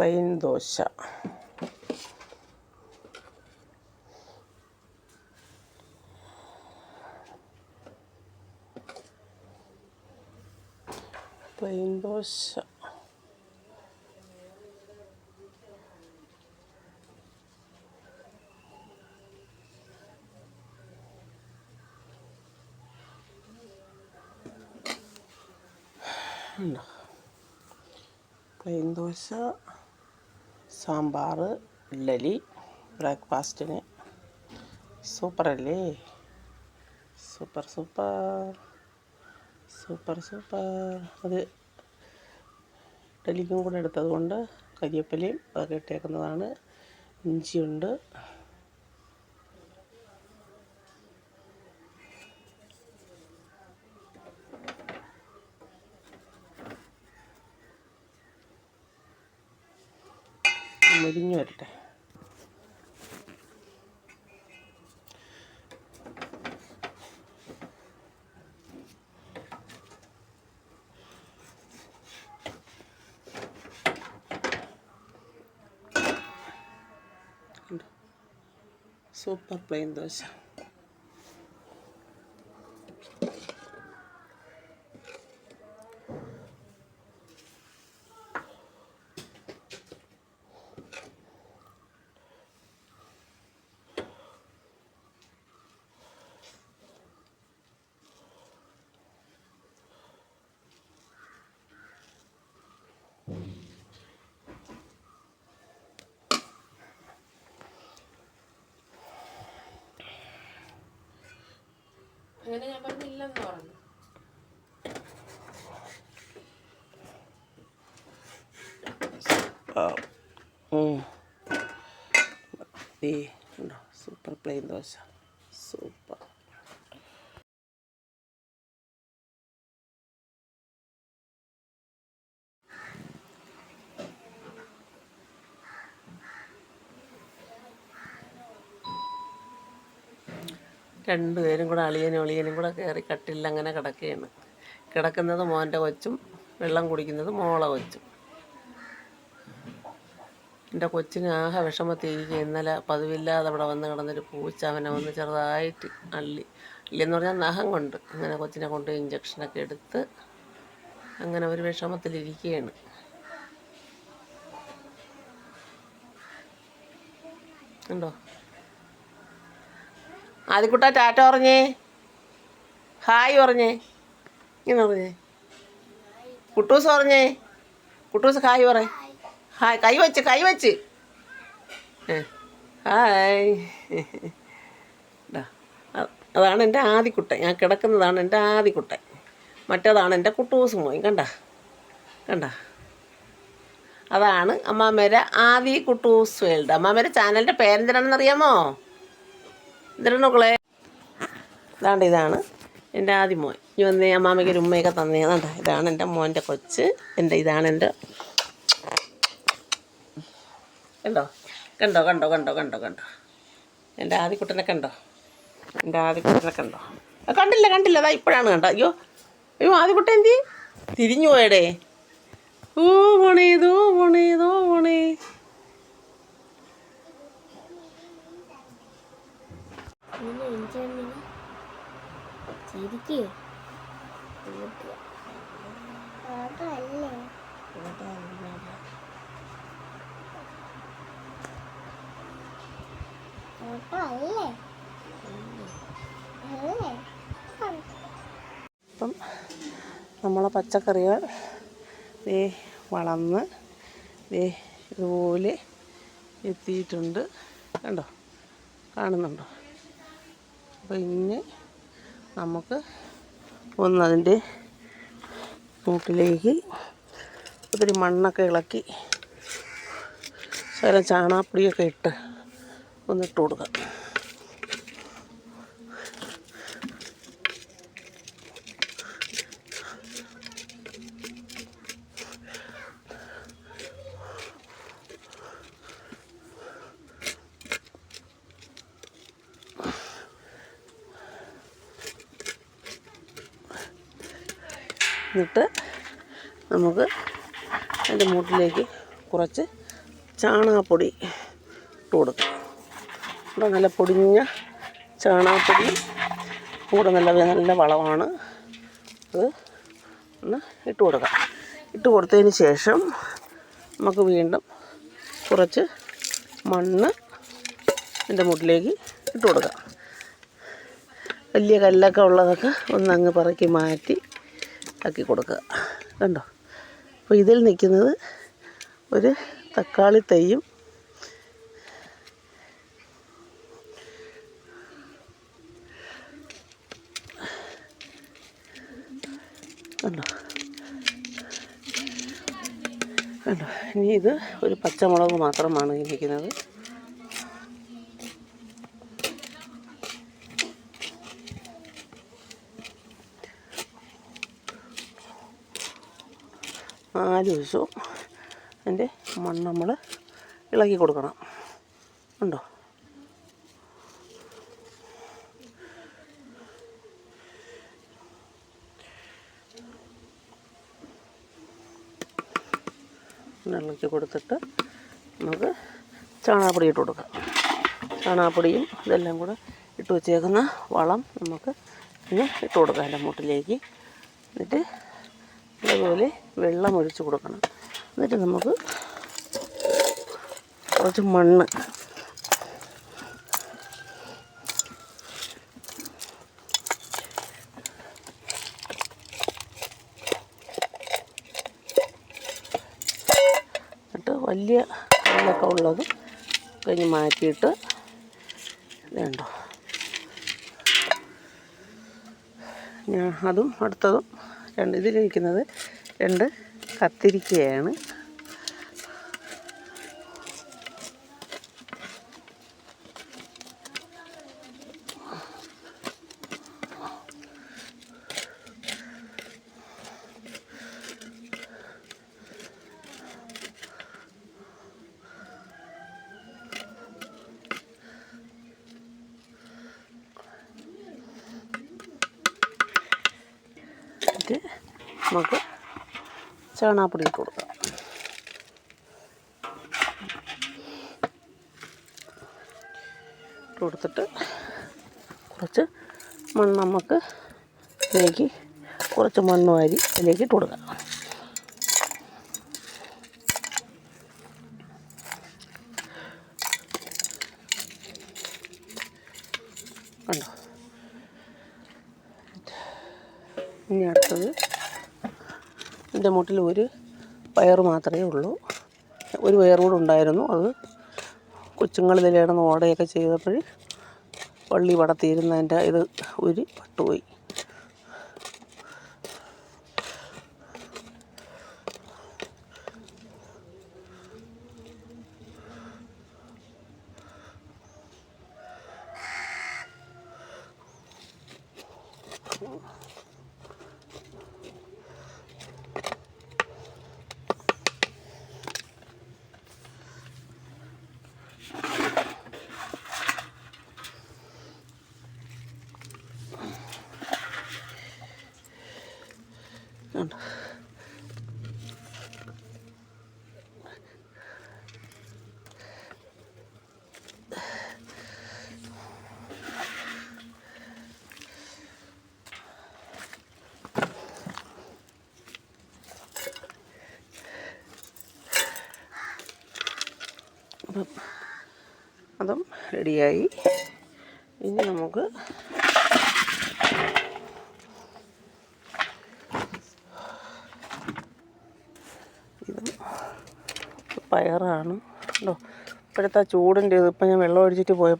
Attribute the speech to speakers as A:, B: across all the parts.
A: Plain dosa. Plain dosa. Plain dosa. Sambar idli ബ്രേക്ക്ഫാസ്റ്റിന്. സൂപ്പറല്ലേ? Super super. Super super. അത് ഇഡ്ഡലിക്കും കൂടെ എടുത്തത് കൊണ്ട് കരിയപ്പലയും അതൊക്കെ ഇട്ടേക്കുന്നതാണ്. ഇഞ്ചിയുണ്ട്. മുരിഞ്ഞു വരട്ടെ. Super plain dosa.
B: അങ്ങനെ ഞാൻ പറഞ്ഞില്ലെന്ന് പറഞ്ഞു.
A: ദേ ഉണ്ടോ? സൂപ്പർ പ്ലെയിൻ ദോശ സൂപ്പർ രണ്ടുപേരും കൂടെ അളിയനും ഒളിയനും കൂടെ കയറി കട്ടിലിൽ അങ്ങനെ കിടക്കുകയാണ്. കിടക്കുന്നത് മോന്റെ കൊച്ചും വെള്ളം കുടിക്കുന്നത് മോളെ കൊച്ചും. എന്റെ കൊച്ചിന് ആകെ വിഷമത്തിരിക്കുക ഇന്നലെ പതിവില്ലാതെ അവിടെ വന്ന് കിടന്നൊരു പൂച്ച അവനെ വന്ന് ചെറുതായിട്ട് അള്ളി അള്ളിയെന്ന് പറഞ്ഞാൽ നഖം കൊണ്ട് അങ്ങനെ കൊച്ചിനെ കൊണ്ട് ഇഞ്ചക്ഷനൊക്കെ എടുത്ത് അങ്ങനെ ഒരു വിഷമത്തിലിരിക്കുകയാണ്. ഉണ്ടോ? ആദ്യക്കുട്ട ടാറ്റ പറഞ്ഞേ ഹായ് പറഞ്ഞേ ഇങ്ങനെ പറഞ്ഞേ കുട്ടൂസ് പറഞ്ഞേ കുട്ടൂസ് ഹായ് പറ. ഹായ് കൈ വെച്ച് കൈ വെച്ച്. ഹായ്. അതാണ് എന്റെ ആദിക്കുട്ടൻ. ഞാൻ കിടക്കുന്നതാണ് എന്റെ ആദിക്കുട്ടൻ. മറ്റേതാണ് എന്റെ കുട്ടൂസ് മോൻ. കണ്ട? കണ്ട? അതാണ് അമ്മാമേരെ ആദി കുട്ടൂസ് വേൾഡ്. അമ്മാമേരെ ചാനലിന്റെ പേരെന്തിനാണെന്ന് അറിയാമോ എന്തിനാണോക്കളെ ഇതാണ്ട് ഇതാണ്. എന്റെ ആദ്യ മോൻ. ഇനി വന്ന് അമ്മാമ്മയ്ക്ക് ഒരു ഉമ്മയൊക്കെ തന്നേ. അതാണ്ട ഇതാണ് എന്റെ മോന്റെ കൊച്ച്. എന്റെ ഇതാണ് എന്റെ കണ്ടോ? കണ്ടോ കണ്ടോ കണ്ടോ കണ്ടോ കണ്ടോ? എന്റെ ആദ്യക്കുട്ടനെ കണ്ടോ? എന്റെ ആദ്യക്കുട്ടനെ കണ്ടോ? കണ്ടില്ല കണ്ടില്ല. അതാ ഇപ്പോഴാണ് കണ്ടോ? അയ്യോ അയ്യോ ആദ്യക്കുട്ടൻ എന്തി? തിരിഞ്ഞു പോയടേ. ഓ പോണേ ദോ പോണേ
C: ഇങ്ങനെ എനിക്കങ്ങനെ ചിരിക്കേ അതല്ലേ ഫോട്ടോ അല്ലേ? അല്ലേ
A: അപ്പം നമ്മളെ പച്ചക്കറികൾ ദേ വളർന്ന് ദേ ഇതുപോലെ എത്തിയിട്ടുണ്ട്. കണ്ടോ? കാണുന്നുണ്ടോ? അപ്പോൾ ഇനി നമുക്ക് ഒന്നതിന്റെ മൂട്ടിലേക്ക് ഒത്തിരി മണ്ണൊക്കെ ഇളക്കി ശകലം ചാണാപ്പൊടിയൊക്കെ ഇട്ട് ഒന്നിട്ട് കൊടുക്കാം. എന്നിട്ട് നമുക്ക് അതിന്റെ മൂട്ടിലേക്ക് കുറച്ച് ചാണകപ്പൊടി ഇട്ട് കൊടുക്കും. ഇവിടെ നല്ല പൊടിഞ്ഞ ചാണകപ്പൊടി കൂടെ നല്ല നല്ല വളമാണ്. അത് ഒന്ന് ഇട്ട് കൊടുക്കാം. ഇട്ട് കൊടുത്തതിന് ശേഷം നമുക്ക് വീണ്ടും കുറച്ച് മണ്ണ് എന്റെ മുട്ടിലേക്ക് ഇട്ട് കൊടുക്കാം. വലിയ കല്ലൊക്കെ ഉള്ളതൊക്കെ ഒന്ന് ഒന്നങ്ങ് പറക്കി മാറ്റി ആക്കി കൊടുക്കുക. കണ്ടോ? അപ്പോൾ ഇതിൽ നിൽക്കുന്നത് ഒരു തക്കാളി തൈയും കണ്ടോ? കണ്ടോ? ഇനി ഇത് ഒരു പച്ചമുളക് മാത്രമാണ് ഈ നാല് ദിവസവും അതിന്റെ മണ്ണ് നമ്മൾ ഇളക്കി കൊടുക്കണം. ഉണ്ടോ ഇളക്കി കൊടുത്തിട്ട് നമുക്ക് ചാണാപ്പൊടി ഇട്ട് കൊടുക്കാം. ചാണാപ്പൊടിയും ഇതെല്ലാം കൂടെ ഇട്ട് വെച്ചേക്കുന്ന വളം നമുക്ക് ഇനി ഇട്ട് കൊടുക്കാം. എന്റെ മുട്ടിലേക്ക്. എന്നിട്ട് ഇതുപോലെ വെള്ളം ഒഴിച്ച് കൊടുക്കണം. എന്നിട്ട് നമുക്ക് കുറച്ച് മണ്ണ്. എന്നിട്ട് വലിയ കല്ലൊക്കെ ഉള്ളത് കഴിഞ്ഞ് മാറ്റിയിട്ട് വേണ്ടോ ഞാൻ അതും അടുത്തതും രണ്ട് ഇതിലിരിക്കുന്നത് രണ്ട് കത്തിരിക്കയാണ് എന്നിട്ട് നമുക്ക് ചാണകപ്പൊടി ഇട്ട് കൊടുക്കാം. ഇട്ട് കൊടുത്തിട്ട് കുറച്ച് മണ്ണ് നമുക്ക് ഇതിലേക്ക് കുറച്ച് മണ്ണ് വാരി ഇതിലേക്ക് ഇട്ട് കൊടുക്കാം കണ്ടോ ഇനി അടുത്തത് എന്റെ മുട്ടിൽ ഒരു പയർ മാത്രമേ ഉള്ളൂ. ഒരു പയർ കൂടെ ഉണ്ടായിരുന്നു. അത് കൊച്ചുങ്ങൾ ഇതിൽ കിടന്ന് ഓടയൊക്കെ ചെയ്തപ്പോൾ വള്ളി പടത്തിയിരുന്നതിന്റെ ഇത് ഒരു പട്ടുപോയി കണ്ടോ അപ്പം അതും റെഡിയായി. ഇനി നമുക്ക് ഇത് പയറാണ്. കേട്ടോ ഇപ്പോഴത്തെ ചൂടിന്റെ ഇത് ഇപ്പം ഞാൻ വെള്ളം ഒഴിച്ചിട്ട് പോയ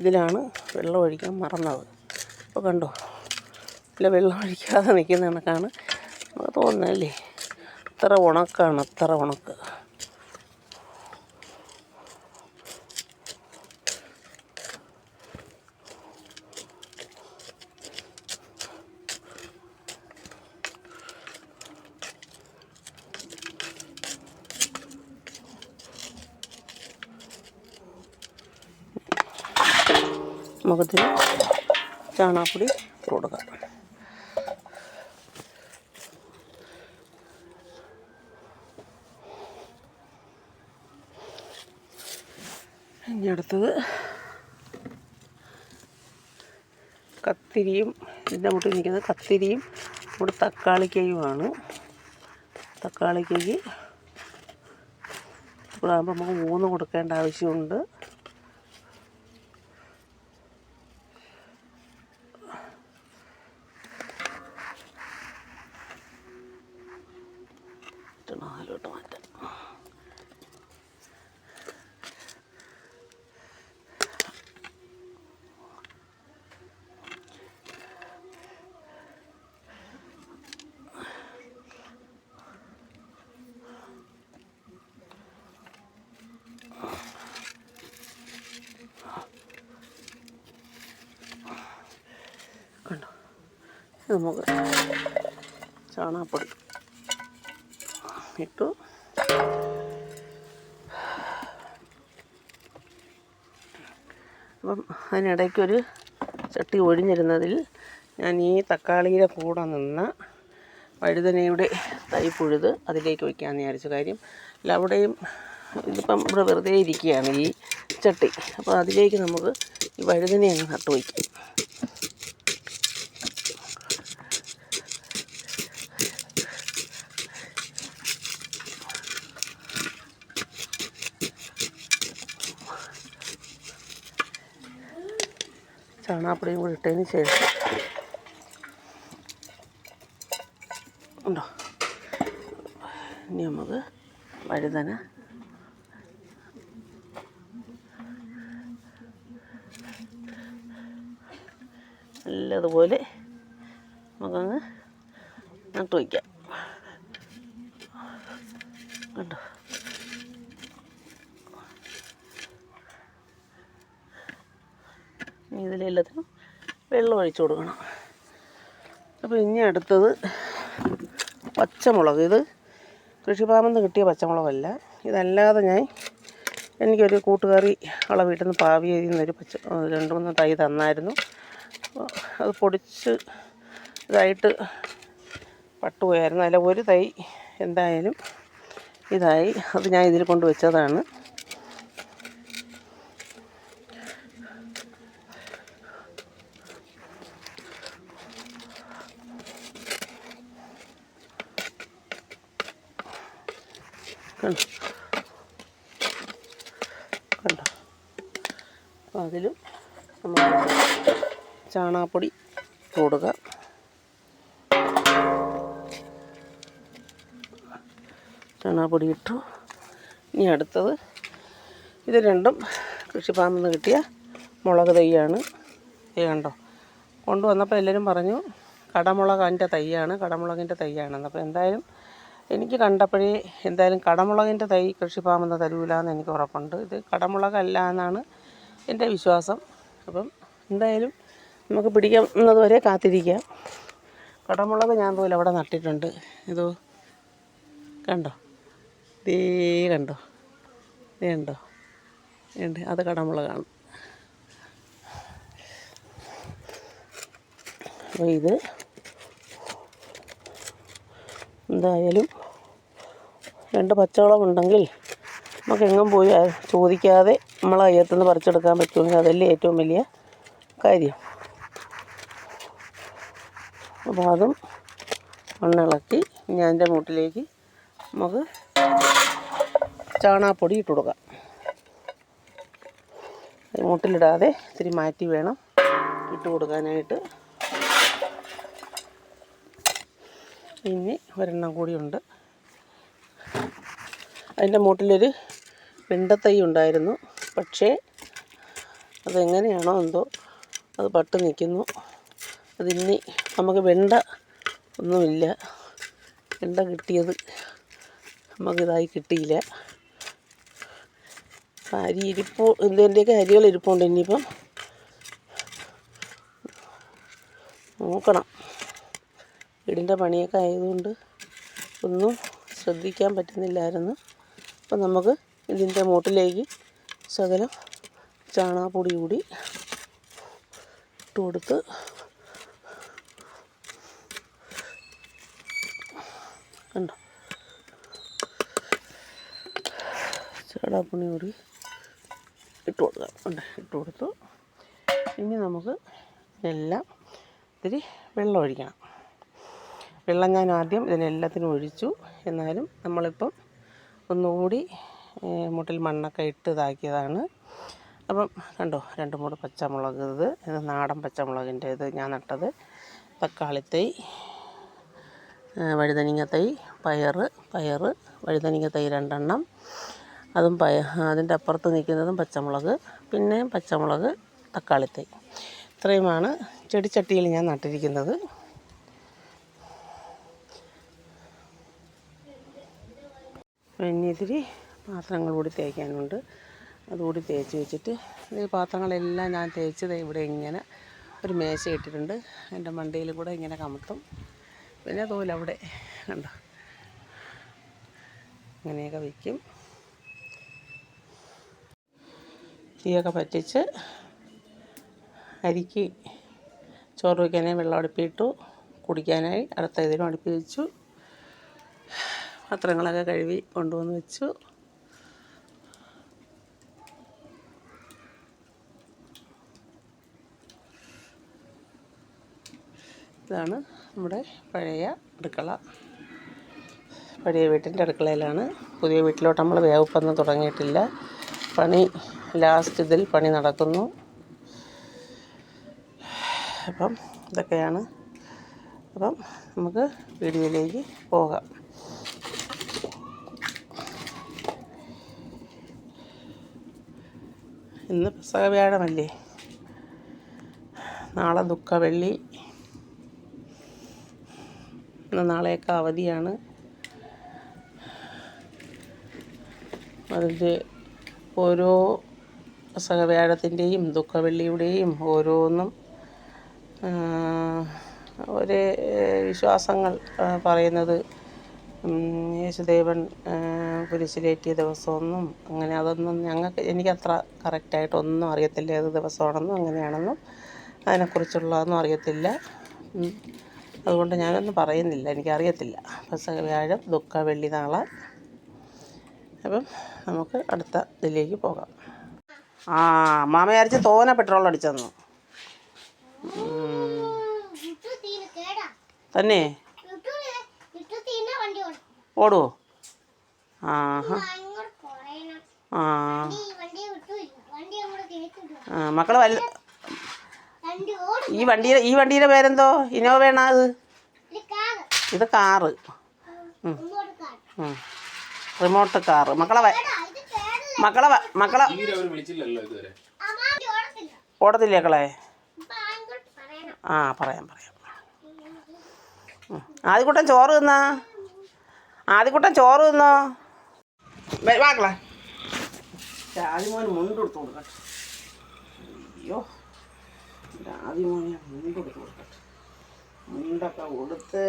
A: ഇതിലാണ് വെള്ളം ഒഴിക്കാൻ മറന്നത്. അപ്പോൾ കണ്ടോ? ഇല്ല വെള്ളം ഒഴിക്കാതെ നിൽക്കുന്ന കണക്കാണ്. നമുക്ക് തോന്നുന്നല്ലേ അത്ര ഉണക്കാണ് അത്ര ഉണക്ക്. മുഖത്തിന് ചാണകപ്പൊടി ഇട്ട് കൊടുക്കാം. ഇനി അടുത്തത് കത്തിരിയും ഇതിന്റെ മുട്ടിൽ നിൽക്കുന്നത് കത്തിരിയും ഇവിടെ തക്കാളിക്കയുമാണ്. തക്കാളിക്കയ്ക്ക് ഇവിടെ ആകുമ്പോൾ നമുക്ക് മൂന്ന് കൊടുക്കേണ്ട ആവശ്യമുണ്ട് ഇത് നാലോട്ട് മാറ്റാം കണ്ടോ ഇത് നമുക്ക് ചാണകപ്പൊടി ഇട്ടു. അപ്പം അതിനിടയ്ക്കൊരു ചട്ടി ഒഴിഞ്ഞിരുന്നതിൽ ഞാൻ ഈ തക്കാളിയുടെ കൂടെ നിന്ന് വഴുതനയുടെ തൈ പുഴുത് അതിലേക്ക് വയ്ക്കാമെന്ന് വിചാരിച്ചു കാര്യം. അല്ല അവിടെയും ഇതിപ്പം ഇവിടെ വെറുതെ ഇരിക്കുകയാണ് ഈ ചട്ടി. അപ്പോൾ അതിലേക്ക് നമുക്ക് ഈ വഴുതനയങ്ങ് നട്ടു വയ്ക്കാം. ചാണകപ്പൊടിയും കൂടി ഇട്ടതിന് ശേഷം. ഉണ്ടോ? ഇനി നമുക്ക് വഴുതന. നല്ലതുപോലെ നമുക്കങ്ങ് നട്ടു വയ്ക്കാം. ഇനി ഇതിലെല്ലാത്തിനും വെള്ളം ഒഴിച്ചു കൊടുക്കണം. അപ്പോൾ ഇനി അടുത്തത് പച്ചമുളക്. ഇത് നിന്ന് കിട്ടിയ പച്ചമുളകല്ല. ഇതല്ലാതെ ഞാൻ എനിക്കൊരു കൂട്ടുകാരി അവളെ വീട്ടിൽ നിന്ന് പാവി ഒരു പച്ച രണ്ട് മൂന്ന് തൈ തന്നായിരുന്നു. അത് പൊടിച്ച് ഇതായിട്ട് പട്ടുപോയായിരുന്നു. അതിൽ ഒരു തൈ എന്തായാലും ഇതായി. അത് ഞാൻ ഇതിൽ കൊണ്ട് വെച്ചതാണ്. ചാണകപ്പൊടി ഇട്ടു ഇനി അടുത്തത് ഇത് രണ്ടും കൃഷിഫാമിൽ നിന്ന് കിട്ടിയ മുളക് തൈയാണ്. ഇത് കണ്ടോ? കൊണ്ടുവന്നപ്പോൾ എല്ലാവരും പറഞ്ഞു കടമുളകിന്റെ തൈയാണ് കടമുളകിന്റെ തൈയാണെന്ന്. അപ്പോൾ എന്തായാലും എനിക്ക് കണ്ടപ്പോഴേ എന്തായാലും കടമുളകിന്റെ തൈ കൃഷിഫാമിൽ നിന്ന് തരൂല എന്ന് എനിക്ക് ഉറപ്പുണ്ട്. ഇത് കടമുളകല്ല എന്നാണ് എന്റെ വിശ്വാസം. അപ്പം എന്തായാലും നമുക്ക് പിടിക്കുന്നത് വരെ കാത്തിരിക്കാം. കടമുളക് ഞാൻ പോലും അവിടെ നട്ടിട്ടുണ്ട്. ഇതോ കണ്ടോ? ദേ കണ്ടോ ദേ കണ്ടോ ഉണ്ട് അത് കടമുളകാണ്. അപ്പോൾ ഇത് എന്തായാലും രണ്ട് പച്ചവളം ഉണ്ടെങ്കിൽ നമുക്ക് എങ്ങും പോയി ചോദിക്കാതെ നമ്മളെ അയ്യത്തുനിന്ന് പറിച്ചെടുക്കാൻ പറ്റുമെങ്കിൽ അതല്ലേ ഏറ്റവും വലിയ കാര്യം. അപ്പോൾ അതും മണ്ണിളക്കി ഞാൻ എന്റെ മൂട്ടിലേക്ക് നമുക്ക് ചാണകപ്പൊടി ഇട്ട് കൊടുക്കാം. മൂട്ടിലിടാതെ ഇത്തിരി മാറ്റി വേണം ഇട്ട് കൊടുക്കാനായിട്ട്. ഇനി ഒരെണ്ണം കൂടിയുണ്ട് അതിന്റെ മൂട്ടിലൊരു വെണ്ടത്തൈ ഉണ്ടായിരുന്നു. പക്ഷേ അതെങ്ങനെയാണോ എന്തോ അത് പട്ട് നിൽക്കുന്നു. അതിനി നമുക്ക് വെണ്ട ഒന്നുമില്ല. വെണ്ട കിട്ടിയത് നമുക്കിതായി കിട്ടിയില്ല. അരി ഇരിപ്പോ എന്തിന്റെയൊക്കെ അരികൾ ഇരിപ്പുണ്ട് ഇനിയിപ്പം. നോക്കണം. വീടിന്റെ പണിയൊക്കെ ആയതുകൊണ്ട് ഒന്നും ശ്രദ്ധിക്കാൻ പറ്റുന്നില്ലായിരുന്നു. അപ്പം നമുക്ക് ഇതിന്റെ മൂട്ടിലേക്ക് ശകലം ചാണകപ്പൊടി കൂടി ഇട്ട് കൊടുത്ത് കണ്ടോ? ചാണകപ്പൊടി കൂടി ഇട്ട് കൊടുക്കാം ഉണ്ട് ഇട്ട് കൊടുത്തു. ഇനി നമുക്ക് എല്ലാം ഇത്തിരി വെള്ളം ഒഴിക്കണം. വെള്ളം ഞാൻ ആദ്യം ഇതിനെല്ലാത്തിനും ഒഴിച്ചു. എന്നാലും നമ്മളിപ്പം ഒന്നുകൂടി മുട്ടിൽ മണ്ണൊക്കെ ഇട്ട് ഇതാക്കിയതാണ്. അപ്പം കണ്ടോ രണ്ട് മൂട് പച്ചമുളക് ഇത് ഇത് നാടൻ പച്ചമുളകിന്റെ ഇത് ഞാൻ നട്ടത്. തക്കാളിത്തൈ വഴുതനങ്ങ തൈ പയറ് പയറ് വഴുതനങ്ങ തൈ രണ്ടെണ്ണം അതും അതിന്റെ അപ്പുറത്ത് നിൽക്കുന്നതും പച്ചമുളക് പിന്നെ പച്ചമുളക് തക്കാളിത്തൈ ഇത്രയുമാണ് ചെടിച്ചട്ടിയിൽ ഞാൻ നട്ടിരിക്കുന്നത്. പിന്നെ പാത്രങ്ങൾ കൂടി തേക്കാനുണ്ട്. അതുകൂടി തേച്ച് വെച്ചിട്ട് ഈ പാത്രങ്ങളെല്ലാം ഞാൻ തേച്ചത് ഇവിടെ ഇങ്ങനെ ഒരു മേശ ഇട്ടിട്ടുണ്ട്. എന്റെ മണ്ടയിൽ കൂടെ ഇങ്ങനെ കമത്തും. പിന്നെ തോലവിടെ കണ്ടോ? ഇങ്ങനെയൊക്കെ വയ്ക്കും തീയൊക്കെ പറ്റിച്ച് അരിക്ക് ചോറ് വയ്ക്കാനായി വെള്ളം അടുപ്പിയിട്ടു കുടിക്കാനായി അടുത്ത ഇതിലും അടുപ്പി വെച്ചു. പാത്രങ്ങളൊക്കെ കഴുകി കൊണ്ടുവന്ന് വെച്ചു. ഇതാണ് നമ്മുടെ പഴയ അടുക്കള. പഴയ വീട്ടിന്റെ അടുക്കളയിലാണ്. പുതിയ വീട്ടിലോട്ട് നമ്മൾ വേവപ്പൊന്നും തുടങ്ങിയിട്ടില്ല. പണി ലാസ്റ്റ് ഇതിൽ പണി നടക്കുന്നു. അപ്പം ഇതൊക്കെയാണ്. അപ്പം നമുക്ക് വീഡിയോയിലേക്ക് പോകാം. ഇന്ന് പുസ്തക വ്യാഴമല്ലേ? നാളെ ദുഃഖവെള്ളി ഇന്ന് നാളെയൊക്കെ അവധിയാണ്. അതിന്റെ ഓരോ സഹവ്യാഴത്തിന്റെയും ദുഃഖവെള്ളിയുടെയും ഓരോന്നും ഒരേ വിശ്വാസങ്ങൾ പറയുന്നത് യേശുദേവൻ കുരിശിലേറ്റിയ ദിവസമൊന്നും അങ്ങനെ അതൊന്നും ഞങ്ങൾക്ക് എനിക്കത്ര കറക്റ്റായിട്ടൊന്നും അറിയത്തില്ല ഏത് ദിവസമാണെന്നും അങ്ങനെയാണെന്നും അതിനെക്കുറിച്ചുള്ളതൊന്നും അറിയത്തില്ല. അതുകൊണ്ട് ഞാനൊന്നും പറയുന്നില്ല എനിക്കറിയത്തില്ല. പെസഹ വ്യാഴം ദുഃഖ വെള്ളി നാളെ. അപ്പം നമുക്ക് അടുത്ത ഇതിലേക്ക് പോകാം. ആ മാമ വിചാരിച്ച് തോന പെട്രോൾ
C: കേടാ
A: തന്നെ? ഓടുവോ? ആഹാ. ആ.
C: മക്കൾ വണ്ടി വിട്ടില്ല വണ്ടി അങ്ങോട്ട് കേട്ടില്ല
A: ആ മക്കൾ വലു
C: വണ്ടി ഓടും
A: ഈ വണ്ടിയുടെ ഈ വണ്ടിയുടെ പേരെന്തോ? ഇന്നോവയാണോ അത്?
C: ഇത് കാറ്.
A: Remote car. മക്കളെ വ-
C: കേടാ ഇത് കേടില്ല
A: മക്കളെ മക്കളെ
D: വിളിച്ചില്ലല്ലോ ഇതുവരെ.
C: അമ്മാ ഓടത്തില്ല.
A: മക്കളെ? ആ പറയാം പറയാം. ആദ്യക്കൂട്ടം ചോറ് തിന്നാ? ആദ്യക്കൂട്ടം ചോറ് തിന്നോ? വാക്കളെ ആദ്യമോന് മുണ്ട് കൊടുത്തു കൊടുക്കട്ടെ അയ്യോ. ആദ്യമോനെ മുണ്ട് കൊടുത്ത് കൊടുക്കട്ടെ മുണ്ടൊക്കെ കൊടുത്ത്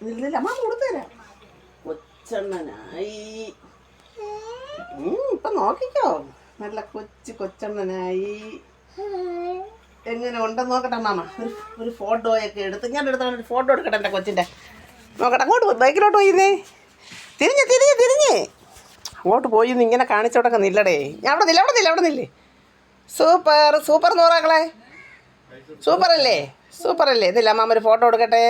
A: ഇതില്ല അമ്മ കൊടുത്തു തരാം. കൊച്ചണ്ണനായി. ഉം, ഇപ്പൊ നോക്കിക്കോ. നല്ല കൊച്ചു കൊച്ചണ്ണനായി എങ്ങനെ ഉണ്ടെന്ന് നോക്കട്ടെ മാമ. ഒരു ഒരു ഫോട്ടോയൊക്കെ എടുത്ത് ഞാൻ എടുത്ത ഒരു ഫോട്ടോ എടുക്കട്ടെ എന്റെ കൊച്ചിന്റെ. നോക്കട്ടെ അങ്ങോട്ട് പോയി. ബൈക്കിലോട്ട് പോയിന്നേ. തിരിഞ്ഞ് തിരിഞ്ഞ് തിരിഞ്ഞ്. അങ്ങോട്ട് പോയി ഇങ്ങനെ കാണിച്ചോടൊക്കെ നില്ലടേ. ഞാൻ അവിടെ നില്ല അവിടെ നില്ല അവിടെ നില്ലേ. സൂപ്പർ സൂപ്പർ നൂറാക്കളെ. സൂപ്പർ അല്ലേ സൂപ്പർ അല്ലേ ഇതില്ല മാമ ഒരു ഫോട്ടോ എടുക്കട്ടെ.